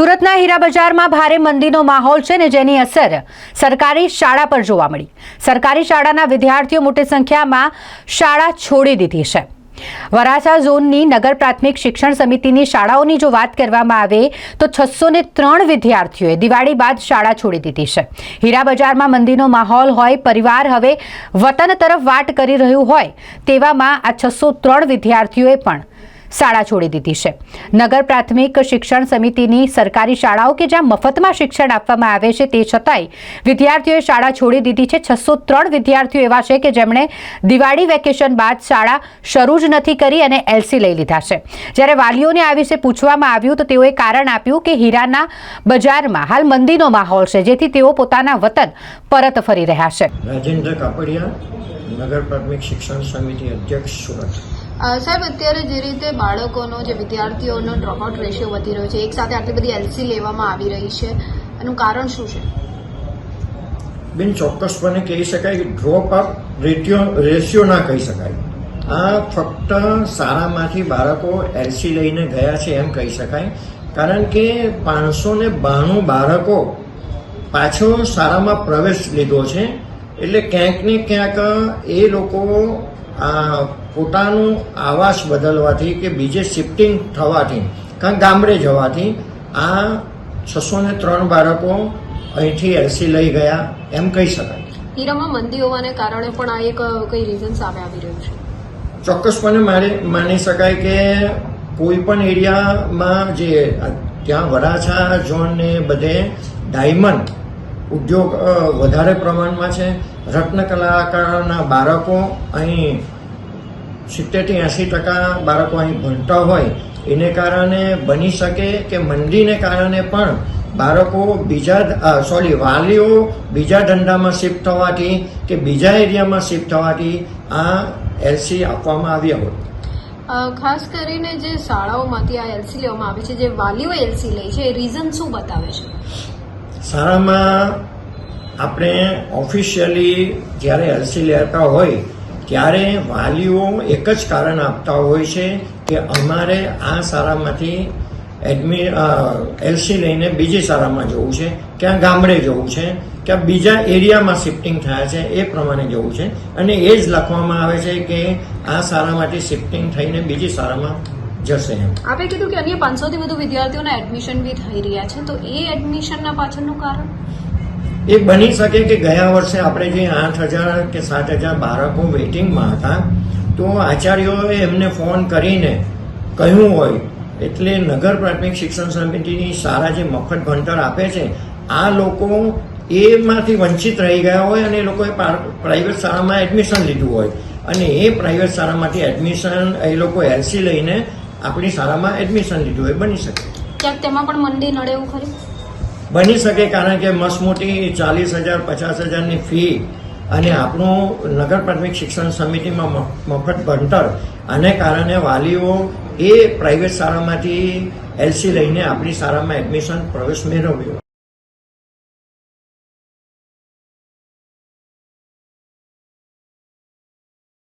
સુરતના હીરા બજારમાં ભારે મંદીનો માહોલ છે ને જેની અસર સરકારી શાળા પર જોવા મળી. સરકારી શાળાના વિદ્યાર્થીઓ મોટી સંખ્યામાં શાળા છોડી દીધી છે. વરાછા ઝોનની નગર પ્રાથમિક શિક્ષણ સમિતિની શાળાઓની જો વાત કરવામાં આવે તો છસો ને ત્રણ વિદ્યાર્થીઓએ દિવાળી બાદ શાળા છોડી દીધી છે. હીરા બજારમાં મંદીનો માહોલ હોય, પરિવાર હવે વતન તરફ વાટ કરી રહ્યું હોય તેવામાં આ છસો ત્રણ વિદ્યાર્થીઓએ પણ શાળા છોડી દીધી છે. નગર પ્રાથમિક શિક્ષણ સમિતિની સરકારી શાળાઓ કે જ્યાં મફતમાં શિક્ષણ આપવામાં આવે છે તે છતાંય વિદ્યાર્થીઓએ શાળા છોડી દીધી છે. છસો ત્રણ વિદ્યાર્થીઓ એવા છે કે જેમણે દિવાળી વેકેશન બાદ શાળા શરૂ જ નથી કરી અને એલસી લઈ લીધા છે. જ્યારે વાલીઓને આ વિશે પૂછવામાં આવ્યું તો તેઓએ કારણ આપ્યું કે હીરાના બજારમાં હાલ મંદીનો માહોલ છે, જેથી તેઓ પોતાના વતન પરત ફરી રહ્યા છે. રાજેન્દ્ર કાપડિયા, નગર પ્રાથમિક શિક્ષણ સમિતિ અધ્યક્ષ સુરત. સાહેબ, અત્યારે જે રીતે બાળકોનો, જે વિદ્યાર્થીઓનો ડ્રોપઆઉટ રેશિયો વધી રહ્યો છે, એક સાથે આટલી બધી એલસી લેવામાં આવી રહી છે, એનું કારણ શું છે? બિન ચોક્કસપણે કહી શકાય કે ડ્રોપ રેટિયો રેશિયો ના કહી શકાય. આ ફક્ત શાળામાંથી બાળકો એલસી લઈને ગયા છે એમ કહી શકાય. કારણ કે પાંચસો ને બાણું બાળકો પાછો શાળામાં પ્રવેશ લીધો છે. એટલે ક્યાંક ને ક્યાંક એ લોકો પોતાનું આવાસ બદલવાથી કે બીજે શિફ્ટિંગ થવાથી કાં ગામડે જવાથી આ છસો ને ત્રણ બાળકો અહીંથી એલસી લઈ ગયા એમ કહી શકાય. હીરામાં મંદી હોવાને કારણે પણ આ એક કઈ રીઝન સામે આવી રહ્યું છે? ચોક્કસપણે મારે માની શકાય કે કોઈ પણ એરિયામાં જે ત્યાં વરાછા ઝોન ને બધે ડાયમંડ ઉદ્યોગ વધારે પ્રમાણમાં છે. રત્ન કલાકારના બાળકો અહીં સિત્તેરથી એંસી ટકા બાળકો અહીં ભણતા હોય. એને કારણે બની શકે કે મંદીને કારણે પણ બાળકો બીજા સોરી વાલીઓ બીજા ધંધામાં શિફ્ટ થવાથી કે બીજા એરિયામાં શિફ્ટ થવાથી આ એલસી આપવામાં આવ્યા હોય. ખાસ કરીને જે શાળાઓમાંથી આ એલસી લેવામાં આવે છે, જે વાલીઓ એલસી લે છે, એ રીઝન શું બતાવે છે? શાળામાં આપણે ઓફિશિયલી જ્યારે એલસી લેતા હોય, ત્યારે વાલીઓ એક જ કારણ આપતા હોય છે કે અમારે આ શાળામાંથી એડમિ એલસી લઈને બીજી શાળામાં જવું છે, ક્યાં ગામડે જવું છે, ક્યાં બીજા એરિયામાં શિફ્ટિંગ થયા છે, એ પ્રમાણે જવું છે. અને એ જ લખવામાં આવે છે કે આ શાળામાંથી શિફ્ટિંગ થઈને બીજી શાળામાં જશે એમ. આપે કીધું કે અન્ય પાંચસોથી વધુ વિદ્યાર્થીઓના એડમિશન બી થઈ રહ્યા છે. તો એ એડમિશનના પાછળનું કારણ? એ બની શકે કે ગયા વર્ષે આપણે જે આઠ હજાર કે સાત હજાર બાળકો વેઇટિંગમાં હતા તો આચાર્યોએ એમને ફોન કરીને કહ્યું હોય એટલે નગર પ્રાથમિક શિક્ષણ સમિતિની સારા જે મફત ભણતર આપે છે આ લોકો એમાંથી વંચિત રહી ગયા હોય અને એ લોકોએ પ્રાઇવેટ શાળામાં એડમિશન લીધું હોય. અને એ પ્રાઇવેટ શાળામાંથી એડમિશન એ લોકો એલસી લઈને આપણી શાળામાં એડમિશન લીધું હોય બની શકે. ક્યાંક તેમાં પણ મંદી નડે એવું ખરું? બની શકે કારણ કે મસમોટી ચાલીસ હજાર પચાસ હજારની ફી અને આપણું નગર પ્રાથમિક શિક્ષણ સમિતિમાં મફત ભણતર આને કારણે વાલીઓ એ પ્રાઇવેટ શાળામાંથી એલસી લઈને આપણી શાળામાં એડમિશન પ્રવેશ મેળવ્યો.